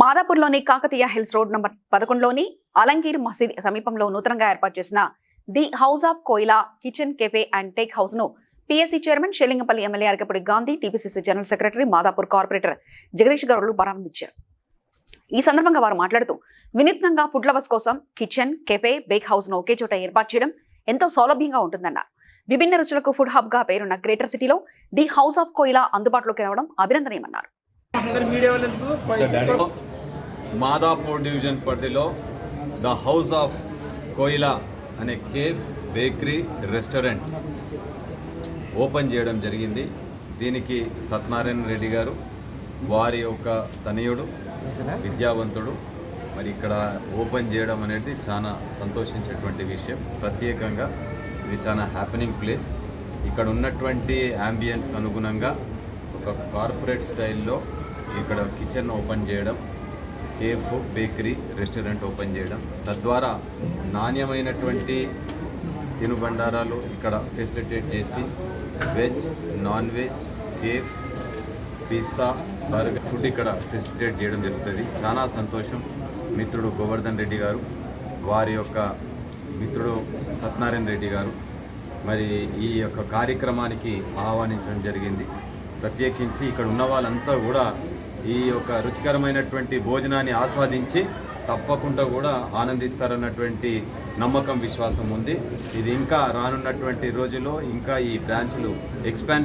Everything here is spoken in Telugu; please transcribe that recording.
మాదాపూర్లోని కాకతీయ హిల్స్ రోడ్ నంబర్ పదకొండులోని అలంగీర్ మసీద్ సమీపంలో నూతనంగా ఏర్పాటు చేసిన the house of Koyla kitchen cafe and take హౌస్ను PSC chairman Serilingampally MLA Arekapudi Gandhi TPCC general secretary Madhapur corporator Jagadish గౌడ్లు ప్రారంభించారు. ఈ సందర్భంగా వారు మాట్లాడుతూ వినూత్నంగా ఫుడ్ లవర్స్ కోసం కిచెన్ కెఫే బేక్ హౌస్ను ఒకే చోట ఏర్పాటు చేయడం ఎంతో సౌలభ్యంగా ఉంటుందన్నారు. విభిన్న రుచులకు ఫుడ్ హబ్గా పేరున్న గ్రేటర్ సిటీలో ది హౌస్ ఆఫ్ కోయిలా అందుబాటులోకి రావడం అభినందనీయమన్నారు. మాదాపూర్ డివిజన్ పరిధిలో ద హౌస్ ఆఫ్ కోయిలా అనే కేఫ్ బేకరీ రెస్టారెంట్ ఓపెన్ చేయడం జరిగింది. దీనికి సత్యనారాయణ రెడ్డి గారు వారి యొక్క తనయుడు విద్యావంతుడు మరి ఇక్కడ ఓపెన్ చేయడం అనేది చాలా సంతోషించేటువంటి విషయం. ప్రత్యేకంగా ఇది చాలా హ్యాపెనింగ్ ప్లేస్ ఇక్కడ ఉన్నటువంటి అంబియన్స్ అనుగుణంగా ఒక కార్పొరేట్ స్టైల్లో ఇక్కడ కిచెన్ ఓపెన్ చేయడం కేఫ్ బేకరీ రెస్టారెంట్ ఓపెన్ చేయడం. తద్వారా నాణ్యమైనటువంటి తినుబండారాలు ఇక్కడ ఫెసిలిటేట్ చేసి వెజ్ నాన్ వెజ్ కేఫ్ పిస్తా బర్గర్ ఫుడ్ ఇక్కడ ఫెసిలిటేట్ చేయడం జరుగుతుంది. చాలా సంతోషం. మిత్రుడు గోవర్ధన్ రెడ్డి గారు వారి యొక్క మిత్రుడు సత్యనారాయణ రెడ్డి గారు మరి ఈ యొక్క కార్యక్రమానికి ఆహ్వానించడం జరిగింది. ప్రత్యేకించి ఇక్కడ ఉన్న వాళ్ళంతా కూడా ఈ యొక్క రుచికరమైనటువంటి భోజనాన్ని ఆస్వాదించి తప్పకుండా కూడా ఆనందిస్తారన్నటువంటి నమ్మకం విశ్వాసం ఉంది. ఇది ఇంకా రానున్నటువంటి రోజుల్లో ఇంకా ఈ బ్రాంచ్లు ఎక్స్పాన్